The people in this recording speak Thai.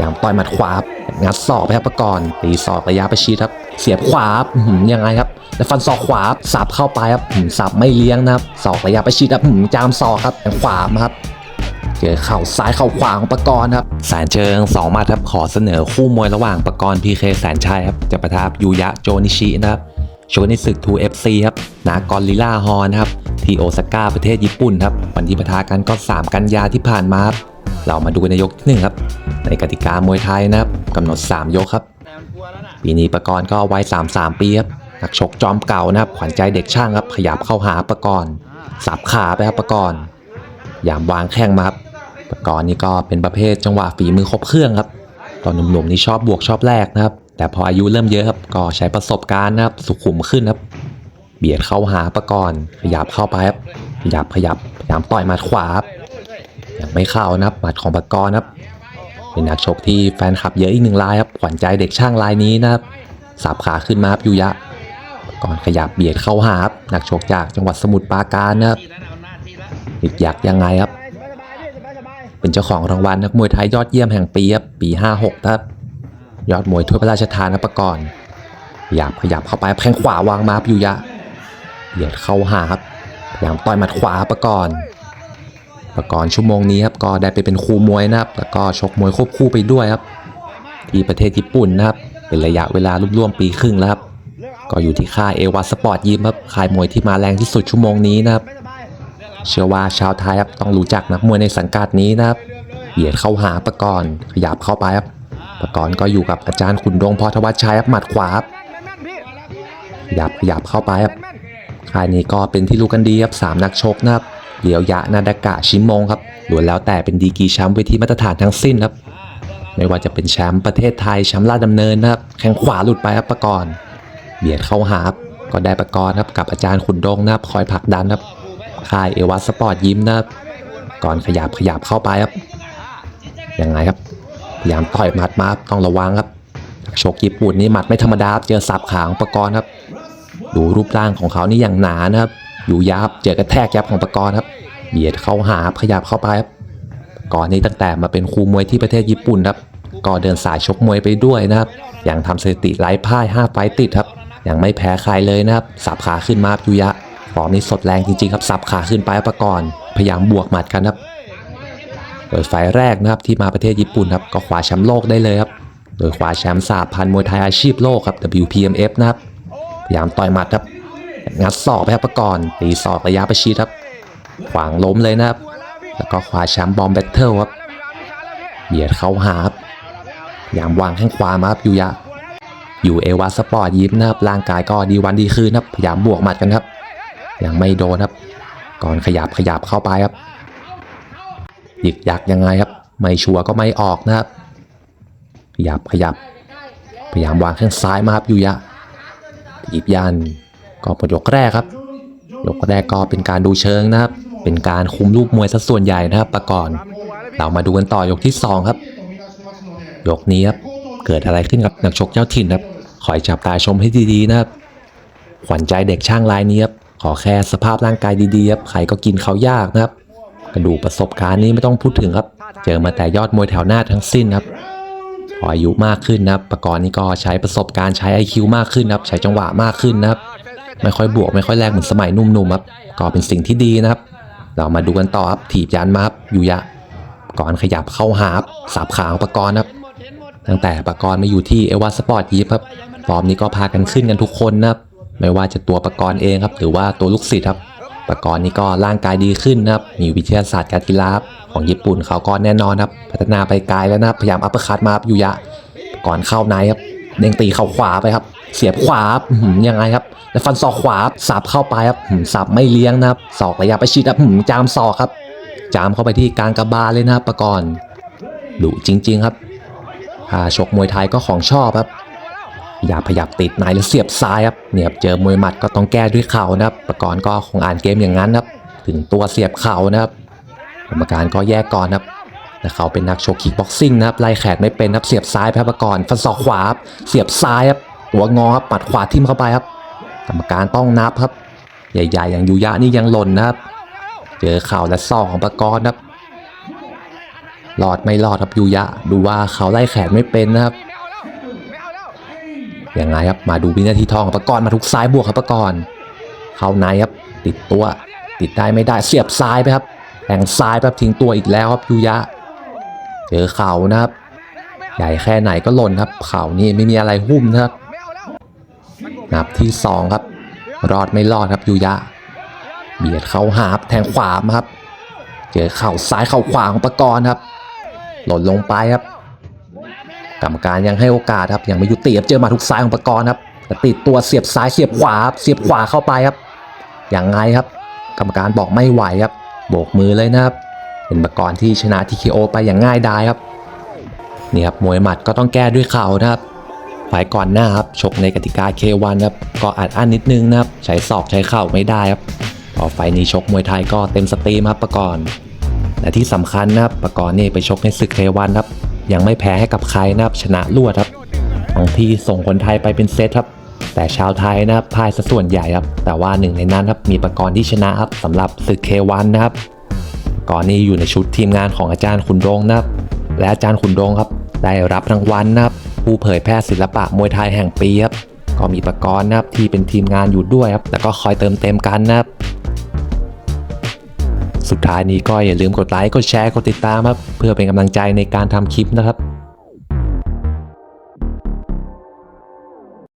ยามต่อยหมัดขวางัดศอกไปครับประกรณ์ตีศอกระยะประชิดครับ เสียบขวาหือยังไงครับแล้วฟันศอกขวาสับเข้าไปครับหือสับไม่เลี้ยงนะครับศอกระยะประชิดครับหือจามศอกครับขวามครับเจอเข่าซ้ายเข่าขวาของปกรณ์ครับแสนเชิงสองมาครับขอเสนอคู่มวยระหว่างปกรณ์พีเคแสนชัยครับจะประทับยูยะโจนิชินะครับโชว์ในศึก 2FC ครับนากอลิล่าฮอนครับที่โอซาก้าประเทศญี่ปุ่นครับวันที่ปะทะกันก็ 3 กันยาที่ผ่านมาครับ เรามาดูกันในยกที่หนึ่งครับ ในกติกามวยไทยนะครับกำหนด 3 ยกครับ ปีนี้ปกรณ์ก็วัย33 ปีครับนักชกจอมเก่านะครับ ขวัญใจเด็กช่างครับ ขยับเข้าหาปกรณ์สับขาไปครับปกรณ์ยามวางแข้งมาครับปกรณ์นี่ก็เป็นประเภทจังหวะฝีมือครบเครื่องครับ ตอนหนุ่มๆนี่ชอบบวกชอบแรกนะครับ แต่พออายุเริ่มเยอะครับ ก็ใช้ประสบการณ์นะครับ สุขุมขึ้นครับ เบียดเข้าหาปกรณ์ขยับเข้าไปครับขยับขยับพยายามต่อยหมัดขวาครับ ยังไม่เข้านะครับหมัดของปกรณ์ครับเป็นนักชกที่แฟนคลับเยอะอีกหนึ่งรายครับขวัญใจเด็กช่างรายนี้นะครับสับขาขึ้นมาครับยูยะ ก่อนขยับเบียดเข้าหาครับนักชกจากจังหวัดสมุทรปราการนะครับอีกอยากยังไงครับ เป็นเจ้าของรางวัลนักมวยไทยยอดเยี่ยมแห่งปีครับปี 56ครับยอดมวยถ้วยพระราชทานนะประกรณ์ขยับขยับเข้าไปแข้งขวาวางมาครับยูยะเบียดเข้าหาครับพยายามต่อยหมัดขวาประกรณ์ ประกรณ์ชั่วโมงนี้ครับก็ได้ไปเป็นครูมวยนะครับ แล้วก็ชกมวยควบคู่ไปด้วยครับ ที่ประเทศญี่ปุ่นนะครับ เป็นระยะเวลาร่วมๆปีครึ่งแล้วครับ ก็อยู่ที่ค่ายเอวาสปอร์ตยิมครับค่ายมวยที่มาแรงที่สุดชั่วโมงนี้นะครับ เชื่อว่าชาวไทยครับต้องรู้จักนักมวยในสังกัดนี้นะครับเบียดเข้าหาประกรณ์ขยับเข้าไปครับประกรณ์ก็อยู่กับอาจารย์ขุนดงพอทวัชชัยครับหมัดขวาครับขยับขยับเข้าไปครับค่ายนี้ก็เป็นที่รู้กันดีครับสามนักชกนะครับ เหลียวยะนาดากะชิมงครับล้วนแล้วแต่เป็นดีกีแชมป์เวทีมาตรฐานทั้งสิ้นครับ ไม่ว่าจะเป็นแชมป์ประเทศไทยแชมป์ลาดดำเนินนะครับ แข้งขวาหลุดไปครับประกรณ์เบียดเข้าหาครับก็ได้ประกรณ์ครับกับอาจารย์ขุนดงนะครับคอยผลักดันครับค่ายเอวัสสปอร์ตยิ้มนะครับก่อนขยับขยับเข้าไปครับยังไงครับพยายามต่อยหมัดมาบต้องระวังครับนักชกญี่ปุ่นนี่หมัดไม่ธรรมดาเจอสับขาองประกรณ์ครับ ดูรูปร่างของเขานี่อย่างหนานะครับ อยู่ยับเจอกระแทกยับของประกรณ์ครับเบียดเข้าหาขยับเข้าไปครับก่อนนี้ตั้งแต่มาเป็นครูมวยที่ประเทศญี่ปุ่นครับก็เดินสายชกมวยไปด้วยนะครับอย่างทำสถิติไร้พ่าย5ไฟต์ติดครับยังไม่แพ้ใครเลยนะครับสับขาขึ้นมาครับยุยะฟอร์มนี้สดแรงจริงๆครับสับขาขึ้นไปประกรณ์พยายามบวกหมัดกันครับโดยไฟล์แรกนะครับที่มาประเทศญี่ปุ่นครับก็คว้าแชมป์โลกได้เลยครับโดยคว้าแชมป์สาพันมวยไทยอาชีพโลกครับ WPMF นะครับพยายามต่อยหมัดครับ งัดศอกไปครับประกรณ์ตีศอกระยะประชิดครับ ขวางล้มเลยนะครับ แล้วก็คว้าแชมป์บอมแบทเทิลครับเบียดเข้าหาครับพยายามวางแข้งขวามาครับยูยะ อยู่เอวาสปอร์ตยิ้มนะครับร่างกายก็ดีวันดีคืนครับพยายามบวกหมัดกันครับ ยังไม่โดนครับ ก่อนขยับขยับเข้าไปครับหยิกยักยังไงครับ ไม่ชัวร์ก็ไม่ออกนะครับ ขยับขยับ พยายามวางแข้งซ้ายมาครับยูยะหยิบยัน ก็หมดยกแรกครับยกแรกก็เป็นการดูเชิงนะครับ เป็นการคุมลูกมวยซะส่วนใหญ่นะครับประกอบเรามาดูกันต่อยกที่ 2 ครับ ยกนี้ครับเกิดอะไรขึ้นกับนักชกเจ้าถิ่นครับคอยจับตาชมให้ดีๆนะครับ ขวัญใจเด็กช่างรายนี้ครับขอแค่สภาพร่างกายดีๆครับใครก็กินเขายากนะครับ กระดูกประสบการณ์นี้ไม่ต้องพูดถึงครับ เจอมาแต่ยอดมวยแถวหน้าทั้งสิ้นครับพออายุมากขึ้นนะครับประกอบนี้ก็ใช้ประสบการณ์ใช้ IQ มากขึ้นครับ ใช้จังหวะมากขึ้นนะครับ ไม่ค่อยบวกไม่ค่อยแรงเหมือนสมัยหนุ่มๆครับก็เป็นสิ่งที่ดีนะครับ เรามาดูกันต่อครับถีบยันมาครับยูยะก่อนขยับเข้าหาสับขาของปกรณ์ครับตั้งแต่ปกรณ์มาอยู่ที่เอวาสปอร์ตยีฟครับฟอร์มนี้ก็พากันขึ้นกันทุกคนนะครับไม่ว่าจะตัวปกรณ์เองครับ หรือว่าตัวลูกศิษย์ครับปกรณ์นี้ก็ร่างกายดีขึ้นนะครับ มีวิทยาศาสตร์การกีฬาของญี่ปุ่นเขาก็แน่นอนครับ พัฒนาไปไกลแล้วนะพยายามอัปเปอร์คัตมาครับยูยะก่อนเข้าในครับ เด้งตีเข่าขวาไปครับ เสียบขวาครับอื้อหือยังไงครับ แล้วฟันศอกขวาสับเข้าไปครับหือสับไม่เลี้ยงนะครับศอกระยะประชิดครับหือจามศอกครับ จามเข้าไปที่กลางกระบาลเลยนะครับประกรณ์ดุจริง ๆครับถ้าชกมวยไทยก็ของชอบครับ อย่าพยับติดในแล้วเสียบซ้ายครับเนี่ยเจอมวยหมัดก็ต้องแก้ด้วยเข่านะครับ ประกรณ์ก็คงอ่านเกมอย่างนั้นครับ ถึงตัวเสียบเข่านะครับกรรมการก็แยกก่อนครับ แต่เขาเป็นนักชกคิกบ็อกซิ่งนะครับไล่แขนไม่เป็นครับเสียบซ้ายแพ้ประกรณ์ฟันศอกขวาครับเสียบซ้ายครับตัวงอครับปัดขวาทิ่มเข้าไปครับกรรมการต้องนับครับ ใหญ่ๆ อย่างยูยะนี่ยังหล่นนะครับ เจอเข่าและศอกของปากรณ์ครับรอดไม่รอดครับยูยะ ดูว่าเขาไล่แขนไม่เป็นนะครับอย่าแล้วยังไงครับมาดูวินาทีทองประกรณ์มาทุกซ้ายบวกครับประกรณ์เข้าในครับติดตัว ติดได้ไม่ได้เสียบซ้ายไปครับแทงซ้ายแบบทิ้งตัวอีกแล้วครับยูยะ เจอเข่านะครับ ใหญ่แค่ไหนก็หล่นครับ เข่านี่ไม่มีอะไรหุ้มนะครับ นับที่สองครับ รอดไม่รอดครับยูยะ เบียดเข้าหาครับแทงขวาครับ เจอเข่าซ้ายเข่าขวาของประกรณ์ครับ หล่นลงไปครับ กรรมการยังให้โอกาสครับ ยังไม่ยุติครับเจอมาทุกซ้ายของประกรณ์ครับต่ติดตัวเสียบซ้ายเสียบขวาครับเสียบขวาเข้าไปครับยังไงครับ กรรมการบอกไม่ไหวครับ โบกมือเลยนะครับ เป็นปกรณ์ที่ชนะทีเคโอไปอย่างง่ายดายครับนี่ครับมวยหมัดก็ต้องแก้ด้วยเข่านะครับฝ่ายก่อนหน้าครับชกในกติกา K1 ครับก็อัดอั้นนิดนึงนะครับใช้ศอกใช้เข่าไม่ได้ครับพอไฟนี้ชกมวยไทยก็เต็มสตรีมครับประกรณ์และที่สำคัญนะครับประกรณ์นี่ไปชกในศึก K1 ครับยังไม่แพ้ให้กับใครนะครับชนะรวดครับบางที่ส่งคนไทยไปเป็นเซตครับแต่ชาวไทยนะครับพ่ายซะส่วนใหญ่ครับแต่ว่าหนึ่งในนั้นครับมีประกรณ์ที่ชนะครับสำหรับศึก K1 นะครับ ก่อนนี้อยู่ในชุดทีมงานของอาจารย์ขุนรงค์นะครับ และอาจารย์ขุนรงค์ครับ ได้รับรางวัลนะครับ ผู้เผยแพร่ศิลปะมวยไทยแห่งปีครับ ก็มีประกรณ์นะครับที่เป็นทีมงานอยู่ด้วยครับแล้วก็คอยเติมเต็มกันนะครับ สุดท้ายนี้ก็อย่าลืมกดไลค์ กดแชร์ กดติดตามครับ เพื่อเป็นกำลังใจในการทำคลิปนะครับ